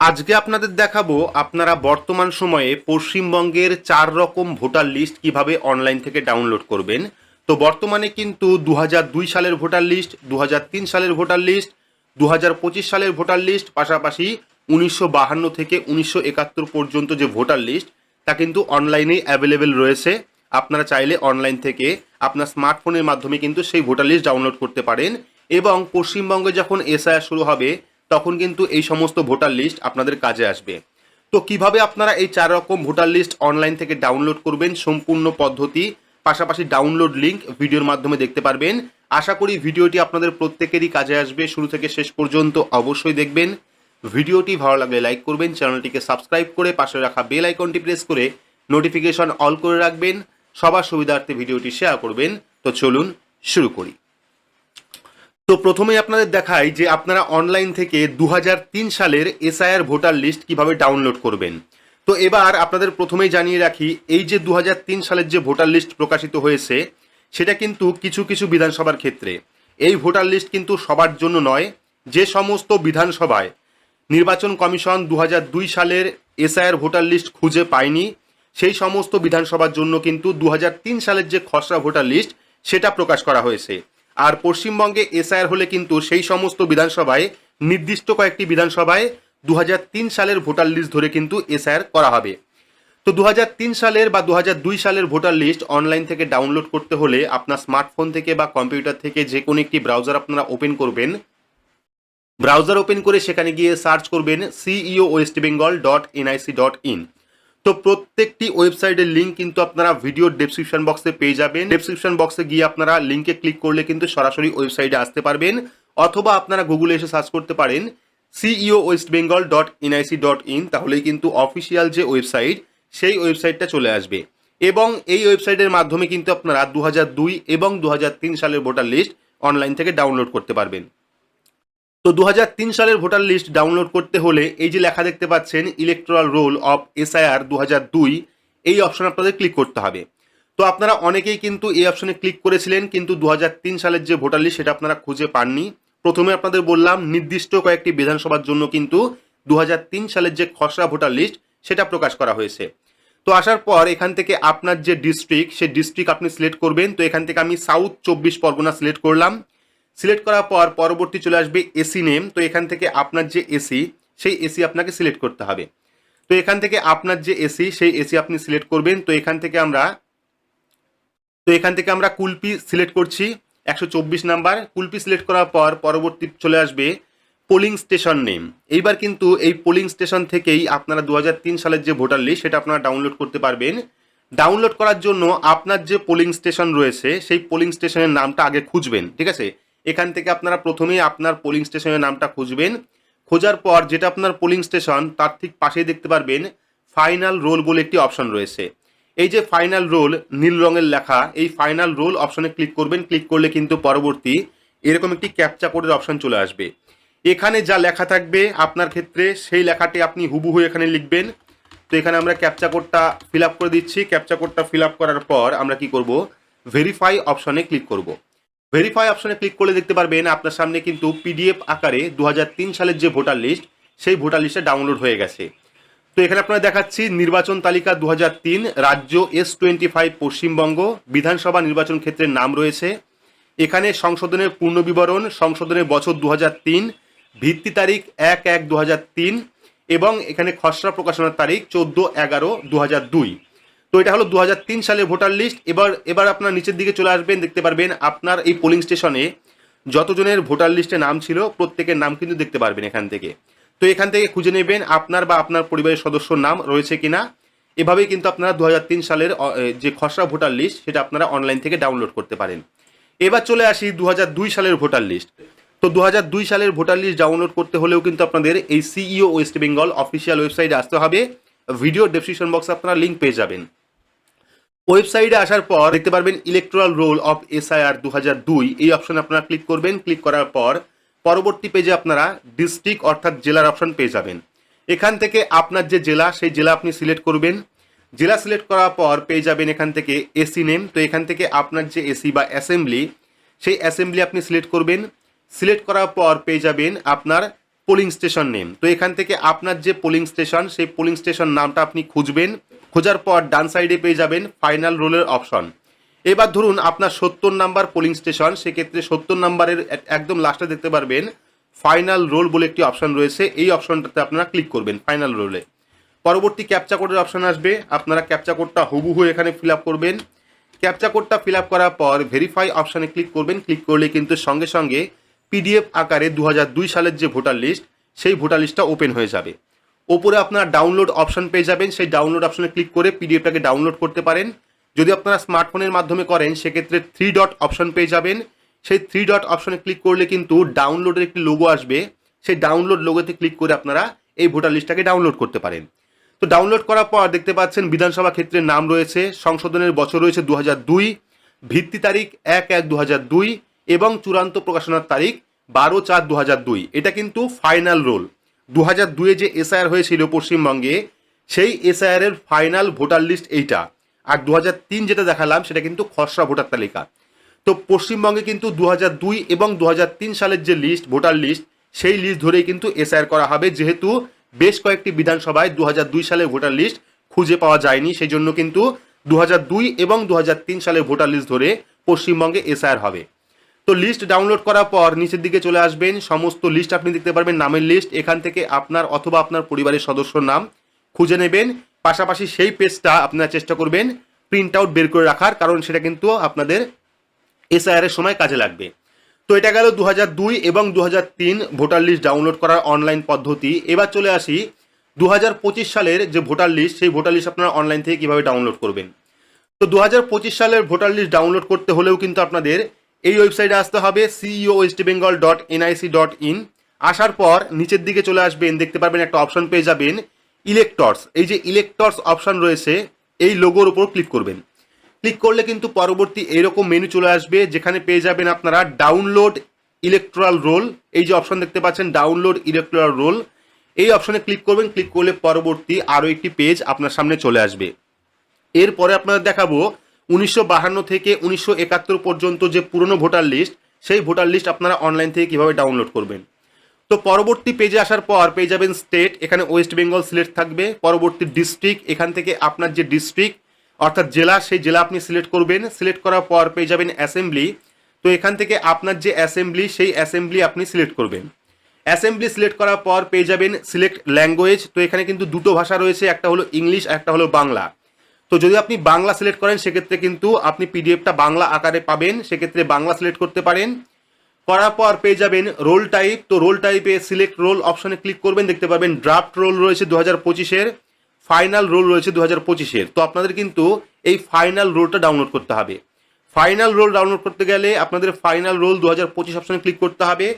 আজকে আপনাদের দেখাবো আপনারা বর্তমান সময়ে পশ্চিমবঙ্গের চার রকম ভোটার লিস্ট কীভাবে অনলাইন থেকে ডাউনলোড করবেন। তো বর্তমানে কিন্তু দু সালের ভোটার লিস্ট দু সালের ভোটার লিস্ট দু সালের ভোটার লিস্ট, পাশাপাশি উনিশশো থেকে উনিশশো একাত্তর পর্যন্ত যে ভোটার লিস্ট, তা কিন্তু অনলাইনে অ্যাভেলেবেল রয়েছে। আপনারা চাইলে অনলাইন থেকে আপনার স্মার্টফোনের মাধ্যমে কিন্তু সেই ভোটার লিস্ট ডাউনলোড করতে পারেন। এবং পশ্চিমবঙ্গে যখন এসআইআর শুরু হবে তখন কিন্তু এই সমস্ত ভোটার লিস্ট আপনাদের কাজে আসবে। তো কীভাবে আপনারা এই চার রকম ভোটার লিস্ট অনলাইন থেকে ডাউনলোড করবেন, সম্পূর্ণ পদ্ধতি, পাশাপাশি ডাউনলোড লিঙ্ক ভিডিওর মাধ্যমে দেখতে পারবেন। আশা করি ভিডিওটি আপনাদের প্রত্যেকেরই কাজে আসবে। শুরু থেকে শেষ পর্যন্ত অবশ্যই দেখবেন। ভিডিওটি ভালো লাগলে লাইক করবেন চ্যানেলটিকে সাবস্ক্রাইব করে পাশে রাখা বেল আইকনটি প্রেস করে নোটিফিকেশন অল করে রাখবেন। সবার সুবিধার্থে ভিডিওটি শেয়ার করবেন। তো চলুন শুরু করি। তো প্রথমেই আপনাদের দেখাই যে আপনারা অনলাইন থেকে দু হাজার তিন সালের এসআইআর ভোটার লিস্ট কীভাবে ডাউনলোড করবেন। তো এবার আপনাদের প্রথমেই জানিয়ে রাখি, এই যে দু হাজার তিন সালের যে ভোটার লিস্ট প্রকাশিত হয়েছে, সেটা কিন্তু কিছু কিছু বিধানসভার ক্ষেত্রে। এই ভোটার লিস্ট কিন্তু সবার জন্য নয়, যে সমস্ত বিধানসভায়। নির্বাচন কমিশন দু হাজার দুই সালের এসআইআর ভোটার লিস্ট খুঁজে পায়নি, সেই সমস্ত বিধানসভার জন্য কিন্তু দু হাজার তিন সালের যে খসড়া ভোটার লিস্ট সেটা প্রকাশ করা হয়েছে। আর পশ্চিমবঙ্গে এসআইআর হলে কিন্তু সেই সমস্ত বিধানসভায় নির্দিষ্ট কয়েকটি বিধানসভায় দু হাজার তিন সালের ভোটার লিস্ট ধরে কিন্তু এসআইআর করা হবে। তো দু হাজার তিন সালের বা দু হাজার দুই সালের ভোটার লিস্ট অনলাইন থেকে ডাউনলোড করতে হলে আপনার স্মার্টফোন থেকে বা কম্পিউটার থেকে যে কোনো একটি ব্রাউজার আপনারা ওপেন করবেন। ব্রাউজার ওপেন করে সেখানে গিয়ে সার্চ করবেন CEO West Bengal dot NIC dot in তো প্রত্যেকটি ওয়েবসাইটের লিঙ্ক কিন্তু আপনারা ভিডিও ডেসক্রিপশন বক্সে পেয়ে যাবেন। ডেসক্রিপশন বক্সে গিয়ে আপনারা লিঙ্কে ক্লিক করলে কিন্তু সরাসরি ওয়েবসাইটে আসতে পারবেন। অথবা আপনারা গুগলে এসে সার্চ করতে পারেন CEO West Bengal dot NIC dot in তাহলেই কিন্তু অফিসিয়াল যে ওয়েবসাইট, সেই ওয়েবসাইটটা চলে আসবে। এবং এই ওয়েবসাইটের মাধ্যমে কিন্তু আপনারা দু হাজার দুই এবং দু হাজার তিন সালের ভোটার লিস্ট অনলাইন থেকে ডাউনলোড করতে পারবেন। তো দু হাজার তিন সালের ভোটার লিস্ট ডাউনলোড করতে হলে এই যে লেখা দেখতে পাচ্ছেন ইলেকট্রাল রোল অফ এসআইআর দু দুই, এই অপশন আপনাদের ক্লিক করতে হবে। তো আপনারা অনেকেই কিন্তু এই অপশনে ক্লিক করেছিলেন, কিন্তু দু হাজার তিন সালের যে ভোটার লিস্ট সেটা আপনারা খুঁজে পাননি। প্রথমে আপনাদের বললাম, নির্দিষ্ট কয়েকটি বিধানসভার জন্য কিন্তু দু হাজার তিন সালের যে খসড়া ভোটার লিস্ট সেটা প্রকাশ করা হয়েছে। তো আসার পর এখান থেকে আপনার যে ডিস্ট্রিক্ট সেই ডিস্ট্রিক্ট আপনি সিলেক্ট করবেন। তো এখান থেকে আমি সাউথ চব্বিশ পরগনা সিলেক্ট করলাম। সিলেক্ট করার পর পরবর্তী চলে আসবে এসি নেম তো এখান থেকে আপনার যে এসি সেই এসি আপনাকে সিলেক্ট করতে হবে। তো এখান থেকে আপনার যে এসি সেই এসি আপনি সিলেক্ট করবেন। তো এখান থেকে আমরা, তো এখান থেকে আমরা কুলপি সিলেক্ট করছি, একশো চব্বিশ নাম্বার। কুলপি সিলেক্ট করার পর পরবর্তী চলে আসবে পোলিং স্টেশন নেম এইবার কিন্তু এই পোলিং স্টেশন থেকেই আপনারা দু হাজার তিন সালের যে ভোটার লিস্ট সেটা আপনারা ডাউনলোড করতে পারবেন। ডাউনলোড করার জন্য আপনার যে পোলিং স্টেশন রয়েছে, সেই পোলিং স্টেশনের নামটা আগে খুঁজবেন, ঠিক আছে? এখান থেকে আপনারা প্রথমেই আপনার পোলিং স্টেশনের নামটা খুঁজবেন। খোঁজার পর যেটা আপনার পোলিং স্টেশন তার ঠিক পাশেই দেখতে পারবেন ফাইনাল রোল বলে একটি অপশন রয়েছে। এই যে ফাইনাল রোল নীল রঙের লেখা, এই ফাইনাল রোল অপশনে ক্লিক করবেন। ক্লিক করলে কিন্তু পরবর্তী এরকম একটি ক্যাপচা কোডের অপশন চলে আসবে। এখানে যা লেখা থাকবে আপনার ক্ষেত্রে, সেই লেখাটি আপনি হুবহু এখানে লিখবেন। তো এখানে আমরা ক্যাপচা কোডটা ফিল করে দিচ্ছি। ক্যাপচা কোডটা ফিল করার পর আমরা কি করব? ভেরিফাই অপশনে ক্লিক করব। ভেরিফাই অপশনে ক্লিক করলে দেখতে পারবেন আপনার সামনে কিন্তু পিডিএফ আকারে দু হাজার তিন সালের যে ভোটার লিস্ট সেই ভোটার লিস্টে ডাউনলোড হয়ে গেছে। তো এখানে আপনারা দেখাচ্ছি নির্বাচন তালিকা দু হাজার তিন, রাজ্য এস টোয়েন্টি ফাইভ পশ্চিমবঙ্গ, বিধানসভা নির্বাচন ক্ষেত্রের নাম রয়েছে। এখানে সংশোধনের পূর্ণ বিবরণ, সংশোধনের বছর দু হাজার তিন, ভিত্তি তারিখ এক এক দু এবং এখানে খসড়া প্রকাশনার তারিখ চোদ্দ এগারো দু তো এটা হলো দু হাজার তিন সালের ভোটার লিস্ট। এবার এবার আপনার নিচের দিকে চলে আসবেন, দেখতে পারবেন আপনার এই পোলিং স্টেশনে যতজনের ভোটার লিস্টে নাম ছিল, প্রত্যেকের নাম কিন্তু দেখতে পারবেন এখান থেকে। তো এখান থেকে খুঁজে নেবেন আপনার বা আপনার পরিবারের সদস্যর নাম রয়েছে কিনা। এভাবেই কিন্তু আপনারা দু হাজার তিন সালের যে খসড়া ভোটার লিস্ট, সেটা আপনারা অনলাইন থেকে ডাউনলোড করতে পারেন। এবার চলে আসি দু হাজার দুই সালের ভোটার লিস্ট। তো দু হাজার দুই সালের ভোটার লিস্ট ডাউনলোড করতে হলেও কিন্তু আপনাদের এই সিইও ওয়েস্ট বেঙ্গল অফিসিয়াল ওয়েবসাইটে আসতে হবে। ভিডিও ডেসক্রিপশন বক্সে আপনারা লিঙ্ক পেয়ে যাবেন। ওয়েবসাইটে আসার পর দেখতে পারবেন ইলেকট্রাল রোল অফ এসআইআর দু দুই। এই অপশনে আপনারা ক্লিক করবেন ক্লিক করার পর পরবর্তী পেজে আপনারা ডিস্ট্রিক্ট অর্থাৎ জেলার অপশন পেয়ে যাবেন। এখান থেকে আপনার যে জেলা, সেই জেলা আপনি সিলেক্ট করবেন। জেলা সিলেক্ট করার পর পেয়ে যাবেন এখান থেকে এসি নেম তো এখান থেকে আপনার যে এসি বা অ্যাসেম্বলি সেই অ্যাসেম্বলি আপনি সিলেক্ট করবেন। সিলেক্ট করার পর পেয়ে যাবেন আপনার পোলিং স্টেশন নেম তো এখান থেকে আপনার যে পোলিং স্টেশন সেই পোলিং স্টেশন নামটা আপনি খুঁজবেন। খোঁজার পর ডান সাইডে পেয়ে যাবেন ফাইনাল রোলের অপশন। এবার ধরুন আপনার সত্তর নাম্বার পোলিং স্টেশন সেক্ষেত্রে সত্তর নাম্বারের এক- একদম লাস্টে দেখতে পারবেন ফাইনাল রোল বলে একটি অপশন রয়েছে। এই অপশনটাতে আপনারা ক্লিক করবেন ফাইনাল রোলে পরবর্তী ক্যাপচা কোডের অপশন আসবে। আপনারা ক্যাপচা কোডটা হুবহু এখানে ফিল করবেন। ক্যাপচা কোডটা ফিল করার পর ভেরিফাই অপশানে ক্লিক করবেন। ক্লিক করলে কিন্তু সঙ্গে সঙ্গে পিডিএফ আকারে দু হাজার দুই সালের যে ভোটার লিস্ট সেই ভোটার লিস্টটা ওপেন হয়ে যাবে। ওপরে আপনারা ডাউনলোড অপশন পেয়ে যাবেন। সেই ডাউনলোড অপশনে ক্লিক করে পিডিএফটাকে ডাউনলোড করতে পারেন। যদি আপনারা স্মার্টফোনের মাধ্যমে করেন, সেক্ষেত্রে থ্রি ডট অপশন পেয়ে যাবেন। সেই থ্রি ডট অপশনে ক্লিক করলে কিন্তু ডাউনলোডের একটি লোগো আসবে। সেই ডাউনলোড লোগোতে ক্লিক করে আপনারা এই ভোটার লিস্টটাকে ডাউনলোড করতে পারেন। তো ডাউনলোড করার পর দেখতে পাচ্ছেন বিধানসভা ক্ষেত্রের নাম রয়েছে, সংশোধনের বছর রয়েছে দু দুই, ভিত্তি তারিখ এক এক দু দুই এবং চূড়ান্ত প্রকাশনার তারিখ বারো চার দু দুই। এটা কিন্তু ফাইনাল রোল দু হাজার দুয়ে যে এসআইআর হয়েছিল পশ্চিমবঙ্গে, সেই এসআইআর এর ফাইনাল ভোটার লিস্ট এইটা। আর দু তিন যেটা দেখালাম, সেটা কিন্তু খসড়া ভোটার তালিকা। তো পশ্চিমবঙ্গে কিন্তু দু হাজার দুই এবং দু হাজার তিন সালের যে লিস্ট ভোটার লিস্ট সেই লিস্ট ধরেই কিন্তু এসআইআর করা হবে। যেহেতু বেশ কয়েকটি বিধানসভায় দু হাজার দুই সালের ভোটার লিস্ট খুঁজে পাওয়া যায়নি সেই জন্য কিন্তু দু হাজার দুই এবং দু হাজার তিন সালের ভোটার লিস্ট ধরে পশ্চিমবঙ্গে এসআইআর হবে। তো লিস্ট ডাউনলোড করার পর নিচের দিকে চলে আসবেন। সমস্ত লিস্ট আপনি দেখতে পারবেন, নামের লিস্ট এখান থেকে আপনার অথবা আপনার পরিবারের সদস্যর নাম খুঁজে নেবেন। পাশাপাশি সেই পেজটা আপনারা চেষ্টা করবেন প্রিন্ট আউট বের করে রাখার, কারণ সেটা কিন্তু আপনাদের এসআইআর এর সময় কাজে লাগবে। তো এটা গেল দু দুই এবং দু তিন ভোটার লিস্ট ডাউনলোড করার অনলাইন পদ্ধতি। এবার চলে আসি দু হাজার পঁচিশ সালের যে ভোটার লিস্ট সেই ভোটার লিস্ট আপনারা অনলাইন থেকে কীভাবে ডাউনলোড করবেন? তো দু হাজার পঁচিশ সালের ভোটার লিস্ট ডাউনলোড করতে হলেও কিন্তু আপনাদের এই ওয়েবসাইটে আসতে হবে CEO West Bengal dot NIC dot in আসার পর নিচের দিকে চলে আসবেন, দেখতে পারবেন একটা অপশন পেয়ে যাবেন ইলেক্টর্স এই যে ইলেক্টর্স অপশন রয়েছে, এই লোগোর উপর ক্লিক করবেন। ক্লিক করলে কিন্তু পরবর্তী এইরকম মেনু চলে আসবে, যেখানে পেয়ে যাবেন আপনারা ডাউনলোড ইলেকট্রাল রোল এই যে অপশন দেখতে পাচ্ছেন ডাউনলোড ইলেকট্রাল রোল এই অপশনে ক্লিক করবেন ক্লিক করলে পরবর্তী আরও একটি পেজ আপনার সামনে চলে আসবে। এরপরে আপনাদের দেখাবো উনিশশো থেকে উনিশশো একাত্তর পর্যন্ত যে পুরনো ভোটার লিস্ট, সেই ভোটার লিস্ট আপনারা অনলাইন থেকে কীভাবে ডাউনলোড করবেন? তো পরবর্তী পেজে আসার পর পেয়ে যাবেন স্টেট এখানে ওয়েস্ট বেঙ্গল সিলেক্ট থাকবে। পরবর্তী ডিস্ট্রিক্ট এখান থেকে আপনার যে ডিস্ট্রিক্ট অর্থাৎ জেলা, সেই জেলা আপনি সিলেক্ট করবেন। সিলেক্ট করার পর পেয়ে যাবেন অ্যাসেম্বলি তো এখান থেকে আপনার যে অ্যাসেম্বলি সেই অ্যাসেম্বলি আপনি সিলেক্ট করবেন। অ্যাসেম্বলি সিলেক্ট করার পর পেয়ে যাবেন সিলেক্ট ল্যাঙ্গুয়েজ তো এখানে কিন্তু দুটো ভাষা রয়েছে, একটা হলো ইংলিশ একটা হলো বাংলা। তো যদি আপনি বাংলা সিলেক্ট করেন, সেক্ষেত্রে কিন্তু আপনি পিডিএফটা বাংলা আকারে পাবেন। সেক্ষেত্রে বাংলা সিলেক্ট করতে পারেন। করার পর পেয়ে যাবেন রোল টাইপ তো রোল টাইপে সিলেক্ট রোল অপশনে ক্লিক করবেন। দেখতে পাবেন ড্রাফট রোল রয়েছে দু হাজার পঁচিশের ফাইনাল রোল রয়েছে দু হাজার পঁচিশের। তো আপনাদের কিন্তু এই ফাইনাল রোলটা ডাউনলোড করতে হবে। ফাইনাল রোল ডাউনলোড করতে গেলে আপনাদের ফাইনাল রোল দু হাজার পঁচিশ অপশনে ক্লিক করতে হবে।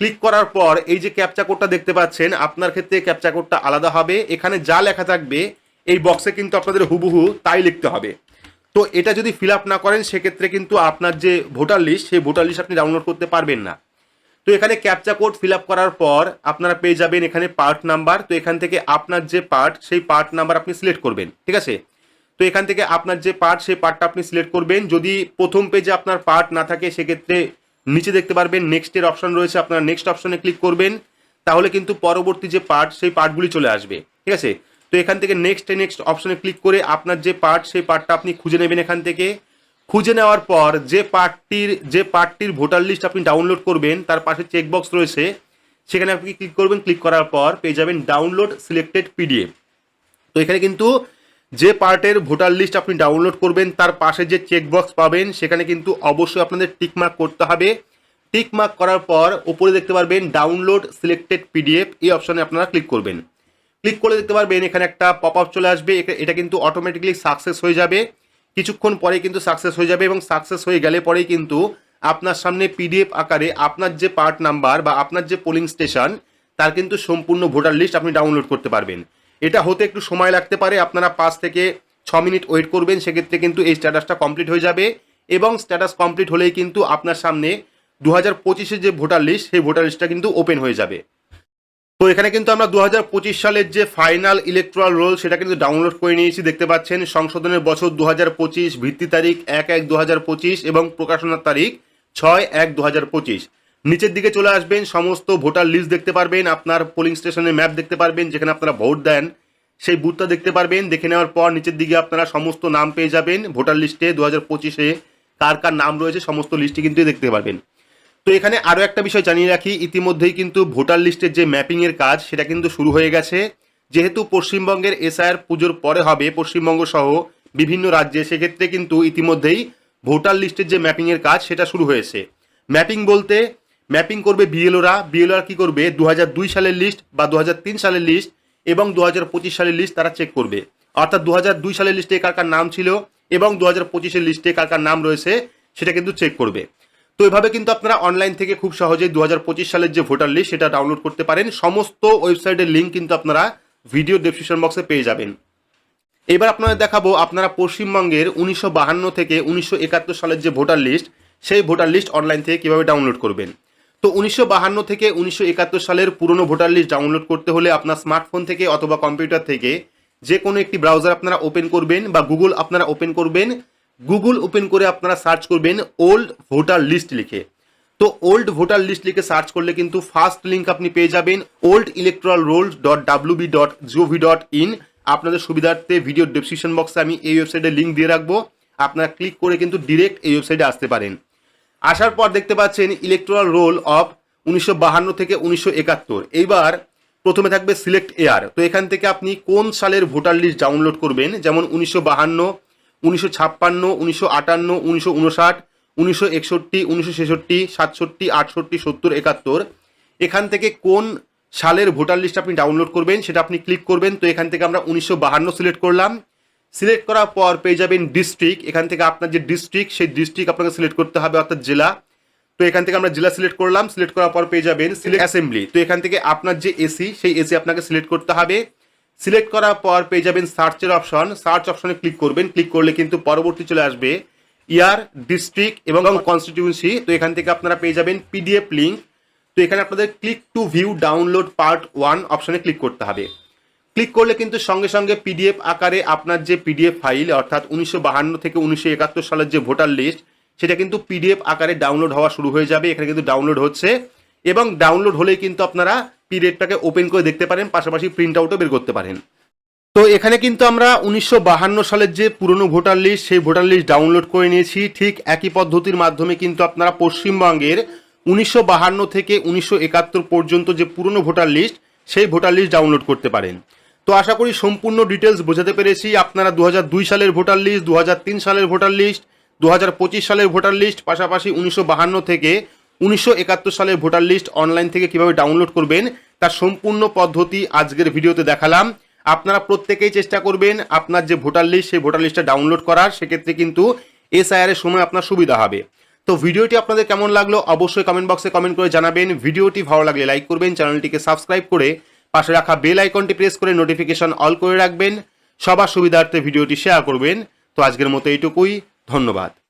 ক্লিক করার পর এই যে ক্যাপচা কোডটা দেখতে পাচ্ছেন, আপনার ক্ষেত্রে ক্যাপচা কোডটা আলাদা হবে। এখানে যা লেখা থাকবে এই বক্সে কিন্তু আপনাদের হুবহু তাই লিখতে হবে। তো এটা যদি ফিল আপ না করেন, সেক্ষেত্রে কিন্তু আপনার যে ভোটার লিস্ট সেই ভোটার লিস্ট আপনি ডাউনলোড করতে পারবেন না। তো এখানে ক্যাপচা কোড ফিল আপ করার পর আপনারা পেয়ে যাবেন এখানে পার্ট নাম্বার তো এখান থেকে আপনার যে পার্ট সেই পার্ট নাম্বার আপনি সিলেক্ট করবেন, ঠিক আছে? তো এখান থেকে আপনার যে পার্ট সেই পার্টটা আপনি সিলেক্ট করবেন। যদি প্রথম পেজে আপনার পার্ট না থাকে, সেক্ষেত্রে নিচে দেখতে পারবেন নেক্সটের অপশন রয়েছে, আপনারা নেক্সট অপশনে ক্লিক করবেন। তাহলে কিন্তু পরবর্তী যে পার্ট সেই পার্টগুলি চলে আসবে, ঠিক আছে? তো এখান থেকে নেক্সট নেক্সট অপশনে ক্লিক করে আপনার যে পার্ট সেই পার্টটা আপনি খুঁজে নেবেন এখান থেকে। খুঁজে নেওয়ার পর যে পার্টটির যে পার্টটির ভোটার লিস্ট আপনি ডাউনলোড করবেন, তার পাশে চেকবক্স রয়েছে। সেখানে আপনি ক্লিক করবেন ক্লিক করার পর পেয়ে যাবেন ডাউনলোড সিলেক্টেড পিডিএফ তো এখানে কিন্তু যে পার্টের ভোটার লিস্ট আপনি ডাউনলোড করবেন, তার পাশে যে চেকবক্স পাবেন, সেখানে কিন্তু অবশ্যই আপনাদের টিকমার্ক করতে হবে। টিকমার্ক করার পর উপরে দেখতে পারবেন ডাউনলোড সিলেক্টেড পিডিএফ এই অপশনে আপনারা ক্লিক করবেন। ক্লিক করে দেখতে পারবেন, এখানে একটা পপ আপ চলে আসবে এটা কিন্তু অটোমেটিকলি সাকসেস হয়ে যাবে। কিছুক্ষণ পরে কিন্তু সাকসেস হয়ে যাবে এবং সাকসেস হয়ে গেলে পরেই কিন্তু আপনার সামনে পিডিএফ আকারে আপনার যে পার্ট নাম্বার বা আপনার যে পোলিং স্টেশন তার কিন্তু সম্পূর্ণ ভোটার লিস্ট আপনি ডাউনলোড করতে পারবেন। এটা হতে একটু সময় লাগতে পারে, আপনারা পাঁচ থেকে ছ মিনিট ওয়েট করবেন, সেক্ষেত্রে কিন্তু এই স্ট্যাটাসটা কমপ্লিট হয়ে যাবে এবং স্ট্যাটাস কমপ্লিট হলেই কিন্তু আপনার সামনে দু হাজার যে ভোটার লিস্ট সেই ভোটার লিস্টটা কিন্তু ওপেন হয়ে যাবে। তো এখানে কিন্তু আমরা দু হাজার পঁচিশ সালের যে ফাইনাল ইলেকট্রাল রোল সেটা কিন্তু ডাউনলোড করে নিয়েছি। দেখতে পাচ্ছেন, সংশোধনের বছর দু হাজার পঁচিশ, ভিত্তি তারিখ এক এক দু এবং প্রকাশনার তারিখ ছয় এক দু নিচের দিকে চলে আসবেন, সমস্ত ভোটার লিস্ট দেখতে পারবেন, আপনার পোলিং স্টেশনের ম্যাপ দেখতে পারবেন, যেখানে আপনারা ভোট দেন। সেই বুথটা দেখতে পারবেন, দেখে নেওয়ার পর নিচের দিকে আপনারা সমস্ত নাম পেয়ে যাবেন। ভোটার লিস্টে দু হাজার পঁচিশে কার কার নাম রয়েছে, সমস্ত লিস্টটি কিন্তু দেখতে পারবেন। তো এখানে আরও একটা বিষয় জানিয়ে রাখি, ইতিমধ্যেই কিন্তু ভোটার লিস্টের যে ম্যাপিংয়ের কাজ, সেটা কিন্তু শুরু হয়ে গেছে। যেহেতু পশ্চিমবঙ্গের এসআইআর পুজোর পরে হবে, পশ্চিমবঙ্গ সহ বিভিন্ন রাজ্যে, সেক্ষেত্রে কিন্তু ইতিমধ্যেই ভোটার লিস্টের যে ম্যাপিংয়ের কাজ, সেটা শুরু হয়েছে। ম্যাপিং বলতে, ম্যাপিং করবে বিএলওরা বিএলওরা কি করবে? দু হাজার দুই সালের লিস্ট বা দু হাজার তিন সালের লিস্ট এবং দু হাজার পঁচিশ সালের লিস্ট তারা চেক করবে। অর্থাৎ দু হাজার দুই সালের লিস্টে কার কার নাম ছিল এবং দু হাজার পঁচিশের লিস্টে কার কার নাম রয়েছে, সেটা কিন্তু চেক করবে। তো এভাবে কিন্তু আপনারা অনলাইন থেকে খুব সহজেই দু হাজার পঁচিশ সালের যে ভোটার লিস্ট সেটা ডাউনলোড করতে পারেন। সমস্ত ওয়েবসাইটের লিঙ্ক কিন্তু আপনারা ভিডিও ডেসক্রিপশন বক্সে পেয়ে যাবেন। এবার আপনাদের দেখাবো, আপনারা পশ্চিমবঙ্গের উনিশশো থেকে উনিশশো একাত্তর সালের যে ভোটার লিস্ট সেই ভোটার লিস্ট অনলাইন থেকে কীভাবে ডাউনলোড করবেন? তো উনিশশো থেকে উনিশশো একাত্তর সালের পুরনো ভোটার লিস্ট ডাউনলোড করতে হলে আপনার স্মার্টফোন থেকে অথবা কম্পিউটার থেকে যে কোনো একটি ব্রাউজার আপনারা ওপেন করবেন বা গুগল আপনারা ওপেন করবেন। গুগল ওপেন করে আপনারা সার্চ করবেন ওল্ড ভোটার লিস্ট লিখে। তো ওল্ড ভোটার লিস্ট লিখে সার্চ করলে কিন্তু ফার্স্ট লিঙ্ক আপনি পেয়ে যাবেন old electoral roll dot WB dot GOV dot in আপনাদের সুবিধার্থে ভিডিও ডেসক্রিপশন বক্সে আমি এই ওয়েবসাইটে লিঙ্ক দিয়ে রাখব। আপনারা ক্লিক করে কিন্তু ডিরেক্ট এই ওয়েবসাইটে আসতে পারেন। আসার পর দেখতে পাচ্ছেন ইলেকট্রাল রোল অফ উনিশশো থেকে উনিশশো একাত্তর। এইবার প্রথমে থাকবে সিলেক্ট এয়ার তো এখান থেকে আপনি কোন সালের ভোটার লিস্ট ডাউনলোড করবেন? যেমন উনিশশো বাহান্ন উনিশশো ছাপ্পান্ন, উনিশশো আটান্ন, উনিশশো উনষাট, উনিশশো একষট্টি, উনিশশো ছেষট্টি, সাতষট্টি, আটষট্টি, সত্তর, একাত্তর। এখান থেকে কোন সালের ভোটার লিস্ট আপনি ডাউনলোড করবেন সেটা আপনি ক্লিক করবেন। তো এখান থেকে আমরা উনিশশো বাহান্ন সিলেক্ট করলাম। সিলেক্ট করার পর পেয়ে যাবেন ডিস্ট্রিক্ট। এখান থেকে আপনার যে ডিস্ট্রিক্ট, সেই ডিস্ট্রিক্ট আপনাকে সিলেক্ট করতে হবে, অর্থাৎ জেলা। তো এখান থেকে আমরা জেলা সিলেক্ট করলাম। সিলেক্ট করার পর পেয়ে যাবেন সিলেক্ট অ্যাসেম্বলি। তো এখান থেকে আপনার যে এসি, সেই এসি আপনাকে সিলেক্ট করতে হবে। সিলেক্ট করার পর পেয়ে যাবেন সার্চের অপশন সার্চ অপশনে ক্লিক করবেন। ক্লিক করলে কিন্তু পরবর্তী চলে আসবে ইয়ার ডিস্ট্রিক্ট এবং কনস্টিটিউন্সি তো এখান থেকে আপনারা পেয়ে যাবেন পিডিএফ লিঙ্ক তো এখানে আপনাদের click to view download part one অপশনে ক্লিক করতে হবে। ক্লিক করলে কিন্তু সঙ্গে সঙ্গে পিডিএফ আকারে আপনার যে পিডিএফ ফাইল অর্থাৎ উনিশশো বাহান্ন থেকে উনিশশো একাত্তর সালের যে ভোটার লিস্ট সেটা কিন্তু পিডিএফ আকারে ডাউনলোড হওয়া শুরু হয়ে যাবে। এখানে কিন্তু ডাউনলোড হচ্ছে। এবং ডাউনলোড হলেই কিন্তু আপনারা পিডিএফটাকে ওপেন করে দেখতে পারেন, পাশাপাশি প্রিন্ট আউটও বের করতে পারেন। তো এখানে কিন্তু আমরা উনিশশো সালের যে পুরনো ভোটার লিস্ট সেই ভোটার লিস্ট ডাউনলোড করে নিয়েছি। ঠিক একই পদ্ধতির মাধ্যমে কিন্তু আপনারা পশ্চিমবঙ্গের উনিশশো থেকে উনিশশো একাত্তর পর্যন্ত যে পুরনো ভোটার লিস্ট সেই ভোটার লিস্ট ডাউনলোড করতে পারেন। তো আশা করি সম্পূর্ণ ডিটেলস বোঝাতে পেরেছি। আপনারা দু হাজার দুই সালের ভোটার লিস্ট দু হাজার তিন সালের ভোটার লিস্ট দু হাজার পঁচিশ সালের ভোটার লিস্ট পাশাপাশি উনিশশো থেকে উনিশশো একাত্তর সালের ভোটার লিস্ট অনলাইন থেকে কীভাবে ডাউনলোড করবেন, তার সম্পূর্ণ পদ্ধতি আজকের ভিডিওতে দেখালাম। আপনারা প্রত্যেকেই চেষ্টা করবেন আপনার যে ভোটার লিস্ট, সেই ভোটার লিস্টটা ডাউনলোড করার, সেক্ষেত্রে কিন্তু এসআইআর এর সময় আপনার সুবিধা হবে। তো ভিডিওটি আপনাদের কেমন লাগল অবশ্যই কমেন্ট বক্সে কমেন্ট করে জানাবেন। ভিডিওটি ভালো লাগলে লাইক করবেন, চ্যানেলটিকে সাবস্ক্রাইব করে পাশে রাখা বেল আইকনটি প্রেস করে নোটিফিকেশন অল করে রাখবেন। সবার সুবিধার্থে ভিডিওটি শেয়ার করবেন। তো আজকের মতো এইটুকুই, ধন্যবাদ।